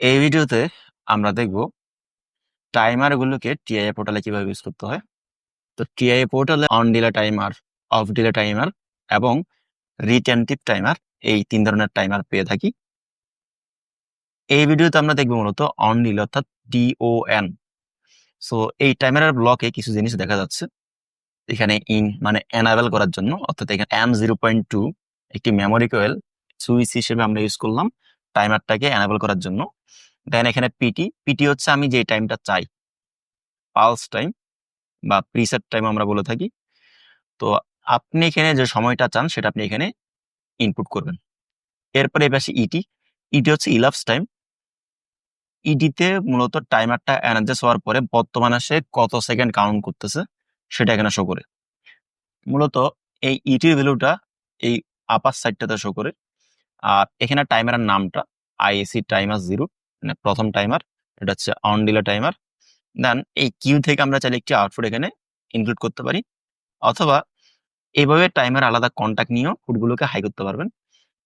এই ভিডিওতে আমরা দেখব টাইমারগুলোকে টিআইএ পোর্টালে কীভাবে ইউজ করতে হয়। তো টিআইএ পোর্টালে on delay timer off delay timer এবং রিটেনটিভ টাইমার এই তিন ধরনের টাইমার পেয়ে থাকি। এই ভিডিওতে আমরা দেখব মূলত অন ডিলে অর্থাৎ টিওএন সো এই টাইমারের ব্লকে কিছু জিনিস দেখা যাচ্ছে। এখানে ইন মানে এনাবেল করার জন্য, অর্থাৎ এখানে এম জিরো পয়েন্ট টু একটি মেমোরি কোয়েল সুইচ হিসেবে আমরা ইউজ করলাম টাইমারটাকে এনাবেল করার জন্য। দেন এখানে পিটি পিটি হচ্ছে আমি যে টাইমটা চাই। পালস টাইম বা প্রিসেট টাইম আমরা বলে থাকি। তো আপনি এখানে যে সময়টা চান, সেটা আপনি এখানে ইনপুট করবেন। এরপরে এবার আসি ইটি ইটি হচ্ছে ইলাপস টাইম ইডিতে মূলত টাইমারটা এনার্জাস হওয়ার পরে বর্তমানে সে কত সেকেন্ড কাউন্ট করতেছে, সেটা এখানে শো করে। মূলত এই ইটির ভ্যালুটা এই আপার সাইডটাতে শো করে। আর এখানে টাইমারের নামটা আইএসি টাইমার জিরো মানে প্রথম টাইমার এটা হচ্ছে অন ডিলে টাইমার দেন এই কিউ থেকে আমরা চাইলে একটি আউটপুট এখানে ইনক্লুড করতে পারি, অথবা এইভাবে টাইমার আলাদা কন্ট্যাক্ট নিয়েও ফুটগুলোকে হাই করতে পারবেন।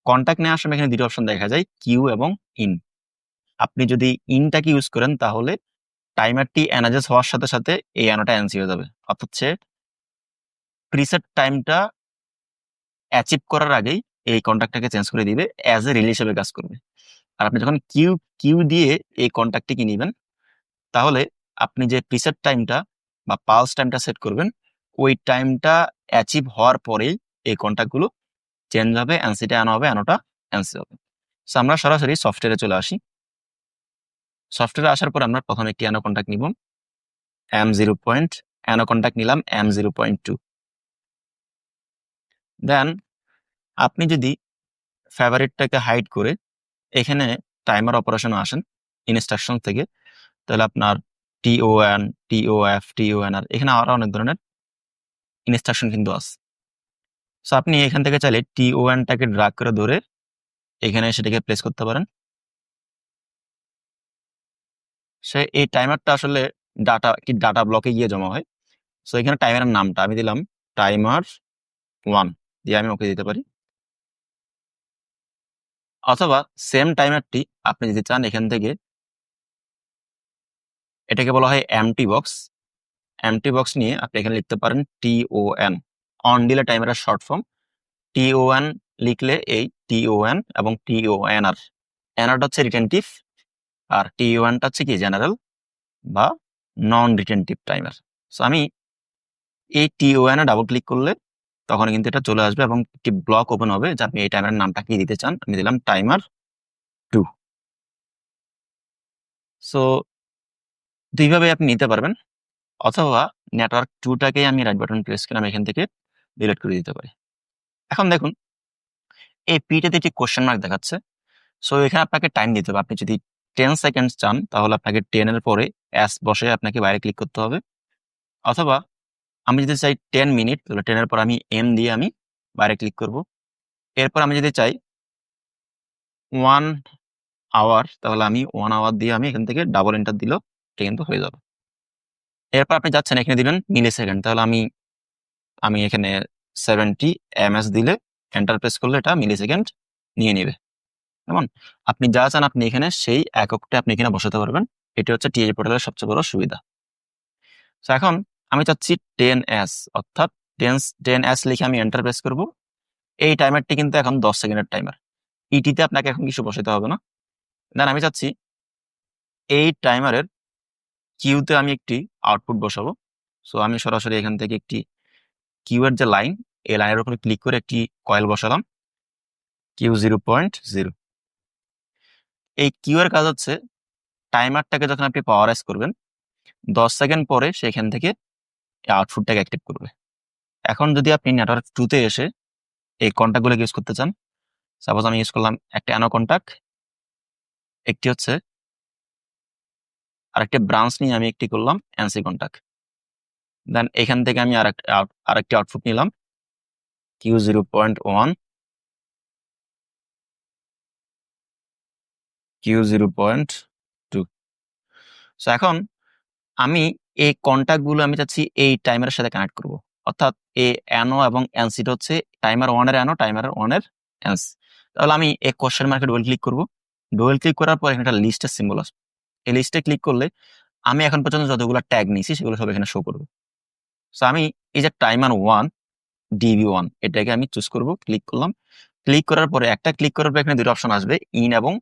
কন্ট্যাক্ট নেওয়ার সময় এখানে দুটো অপশন দেখা যায় কিউ এবং ইন আপনি যদি ইনটাকে ইউজ করেন, তাহলে টাইমারটি এনার্জাস হওয়ার সাথে সাথে এই অ্যানোটা এনসি হয়ে যাবে। অর্থাৎ হচ্ছে প্রিসেট টাইমটা অ্যাচিভ করার আগেই এই কন্ট্যাক্টটাকে চেঞ্জ করে দিবে অ্যাজ এ রিল হিসেবে কাজ করবে। আর আপনি যখন কিউ কিউ দিয়ে এই কন্ট্যাক্টটিকে নিবেন, তাহলে আপনি যে প্রিসেট টাইমটা বা পালস টাইমটা সেট করবেন, ওই টাইমটা অ্যাচিভ হওয়ার পরেই এই কন্ট্যাক্টগুলো চেঞ্জ হবে অ্যান্সিটা আনা হবে অ্যানোটা অ্যান্সি হবে। সো আমরা সরাসরি সফটওয়্যারে চলে আসি। সফটওয়্যারে আসার পর আমরা প্রথমে একটি অ্যানো কন্ট্যাক্ট নিব। M zero point NO contact নিলাম M zero point two then আপনি যদি ফেভারিটটাকে হাইড করে এখানে টাইমার অপারেশন আসেন ইনস্ট্রাকশন থেকে। তাহলে আপনার টিওএন টিওএফ টিওএনআর এখানে আরও অনেক ধরনের ইনস্ট্রাকশন কিন্তু আছে। সো আপনি এখান থেকে চাইলে টিওএনটাকে ড্রাগ করে ধরে এখানে সেটাকে প্লেস করতে পারেন। সে এই টাইমারটা আসলে ডাটা কি ডাটা ব্লকে গিয়ে জমা হয়। সো এখানে টাইমারের নামটা আমি দিলাম টাইমার ওয়ান দিয়ে আমি ওকে দিতে পারি। অথবা সেম টাইমারটি আপনি যদি চান এখান থেকে এটাকে বলা হয় এমটি বক্স এমটি বক্স নিয়ে আপনি এখানে লিখতে পারেন টিওএন অন ডিলে টাইমারের শর্ট ফর্ম টিওএন লিখলে এই টিওএন এবং টিওএন আর এনআরটা হচ্ছে রিটেন্টিভ আর টি ও টিওএনটা হচ্ছে কি জেনারেল বা নন রিটেন্টিভ টাইমার সো আমি এই টিওএন এ ডাবল ক্লিক করলে তখন কিন্তু এটা চলে আসবে এবং একটি ব্লক ওপেন হবে, যে আপনি এই টাইমারের নামটা কি দিতে চান? আমি দিলাম টাইমার টু সো দুইভাবে আপনি নিতে পারবেন। অথবা নেটওয়ার্ক টুটাকেই আমি রাইট বাটন প্রেস করে আমি এখান থেকে ডিলিট করে দিতে পারি। এখন দেখুন, এই পিটাতে একটি কোশ্চেন মার্ক দেখাচ্ছে। সো এখানে আপনাকে টাইম দিতে হবে। আপনি যদি টেন সেকেন্ডস চান, তাহলে আপনাকে টেনের পরে অ্যাস বসে আপনাকে বাইরে ক্লিক করতে হবে। অথবা আমি যদি চাই টেন মিনিট তাহলে টেনের পর আমি এম দিয়ে আমি বাইরে ক্লিক করব। এরপর আমি যদি চাই ওয়ান আওয়ার তাহলে আমি ওয়ান আওয়ার দিয়ে আমি এখান থেকে ডাবল এন্টার দিলেও এটা কিন্তু হয়ে যাবে। এরপর আপনি যাচ্ছেন, এখানে দিবেন মিলি সেকেন্ড তাহলে আমি আমি এখানে সেভেন্টি এম দিলে এন্টার প্রেস করলে এটা মিলি সেকেন্ড নিয়ে নেবে। কেমন? আপনি যা চান আপনি এখানে সেই এককটা আপনি এখানে বসাতে পারবেন। এটি হচ্ছে টিএ পোর্টালের সবচেয়ে বড় সুবিধা। এখন আমি চাচ্ছি টেন এস অর্থাৎ টেন টেন এস লিখে আমি এন্টার প্রেস করব। এই টাইমারটি কিন্তু এখন দশ সেকেন্ডের টাইমার ইটিতে আপনাকে এখন কিছু বসাতে হবে না। দেন আমি চাচ্ছি এই টাইমারের কিউতে আমি একটি আউটপুট বসাবো। সো আমি সরাসরি এখান থেকে একটি কিউয়ের যে লাইন এই লাইনের উপরে ক্লিক করে একটি কয়েল বসালাম। কিউ জিরো পয়েন্ট জিরো এই কিউয়ের কাজ হচ্ছে টাইমারটাকে যখন আপনি পাওয়ারাইজ করবেন, দশ সেকেন্ড পরে সেখান থেকে আউটপুটটাকে অ্যাক্টিভ করবে। এখন যদি আপনি নেটওয়ার্ক টুতে এসে এই কন্ট্যাক্টগুলোকে ইউজ করতে চান সাপোজ আমি ইউজ করলাম একটা অ্যানো কন্ট্যাক্ট একটি হচ্ছে আরেকটি ব্রাঞ্চ নিয়ে আমি একটি করলাম এনসি কন্ট্যাক্ট দেন এখান থেকে আমি আরেকটি আরেকটি আউটপুট নিলাম Q zero point one Q zero point two so এখন আমি এই কন্ট্যাক্টগুলো আমি চাচ্ছি এই টাইমারের সাথে কানেক্ট করব। অর্থাৎ এ অ্যানো এবং এনসিটা হচ্ছে টাইমার ওয়ানের অ্যানো টাইমার ওয়ানের এনস তাহলে আমি এই কোশ্চেন মার্কেট ডবল ক্লিক করব। ডুয়েল ক্লিক করার পর এখানে একটা লিস্টের সিম্বল আসবে। এই লিস্টে ক্লিক করলে আমি এখন পর্যন্ত যতগুলো ট্যাগ নিয়েছি সেগুলো সব এখানে শো করবে। সো আমি এই যে টাইমার ওয়ান ডিবি ওয়ান এটাকে আমি চুজ করব ক্লিক করলাম। ক্লিক করার পরে একটা ক্লিক করার পর এখানে দুটো অপশন আসবে ইন এবং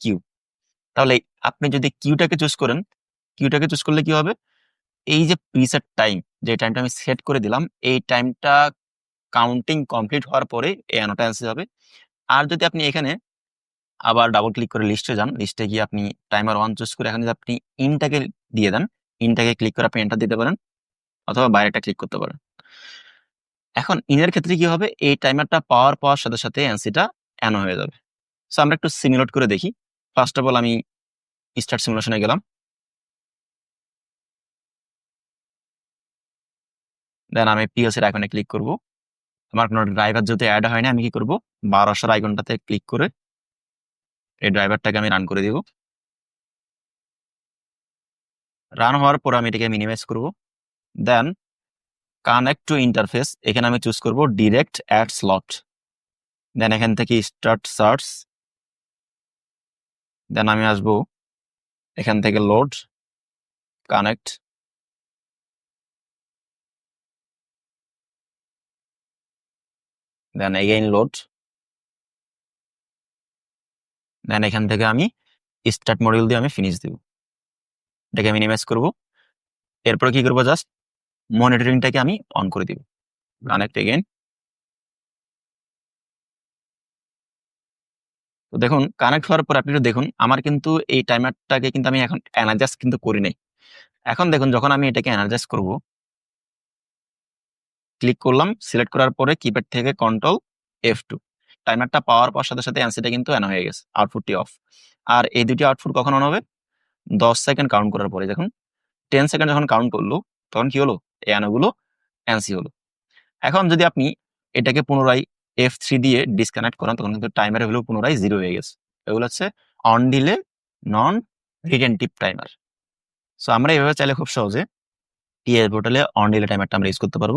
কিউ তাহলে আপনি যদি কিউটাকে চুজ করেন কিউটাকে চুজ করলে কি হবে? এই যে প্রিসেট টাইম যে টাইমটা আমি সেট করে দিলাম, এই টাইমটা কাউন্টিং কমপ্লিট হওয়ার পরে এই অ্যানোটা অ্যান্সার হবে। আর যদি আপনি এখানে আবার ডাবল ক্লিক করে লিস্টে যান লিস্টে গিয়ে আপনি টাইমার ওয়ান চুজ করে এখানে আপনি ইনটাকে দিয়ে দেন ইনটাকে ক্লিক করে আপনি এন্টার দিতে পারেন অথবা বাইরেটা ক্লিক করতে পারেন। এখন ইনের ক্ষেত্রে কি হবে? এই টাইমারটা পাওয়ার পাওয়ার সাথে সাথে এনসিটা অ্যানো হয়ে যাবে। সো আমরা একটু সিমুলেট করে দেখি। ফার্স্ট অফ অল আমি স্টার্ট সিমুলেশনে গেলাম। দেন আমি পিএসির আইকনে ক্লিক করব। আমার কোনো ড্রাইভার যদি অ্যাড হয় না আমি কি করব? বারোশোর আইকনটাতে ক্লিক করে এই ড্রাইভারটাকে আমি রান করে দিব। রান হওয়ার পর আমি এটাকে মিনিমাইজ করব। দেন কানেক্ট টু ইন্টারফেস এখানে আমি চুজ করব ডিরেক্ট অ্যাড স্লট দেন এখান থেকে স্টার্ট সার্চ দেন আমি আসব এখান থেকে load connect then again load then এখান থেকে আমি স্টার্ট মডিউল দিয়ে আমি ফিনিশ দিব। এটাকে আমি মিনিমাইজ করব। এরপরে কি করব জাস্ট মনিটরিংটাকে আমি অন করে দিব। কানেক্ট এগেইন তো দেখুন কানেক্ট হওয়ার পর আপনি দেখুন, আমার কিন্তু এই টাইমারটাকে কিন্তু আমি এখন এনার্জাইজ কিন্তু করি নাই। এখন দেখুন, যখন আমি এটাকে এনার্জাইজ করব ক্লিক করলাম সিলেক্ট করার পরে কিপ্যাড থেকে কন্ট্রোল এফ টু টাইমারটা পাওয়ার পর সাথে সাথে অ্যান্সিটা কিন্তু অ্যান হয়ে গেছে আউটপুটটি অফ আর এই দুটি আউটপুট কখন অন হবে? দশ সেকেন্ড কাউন্ট করার পরে। যখন টেন সেকেন্ড যখন কাউন্ট করল, তখন কি হলো? এই অ্যানোগুলো অ্যান্সি হলো। এখন যদি আপনি এটাকে পুনরায় এফ থ্রি দিয়ে ডিসকানেক্ট করেন, তখন কিন্তু টাইমার হলো পুনরায় জিরো হয়ে গেছে। এগুলো হচ্ছে on delay non retentive timer so আমরা এভাবে চাইলে খুব সহজে টিএল পোর্টালে অন ডিলে টাইমারটা আমরা ইউজ করতে পারব।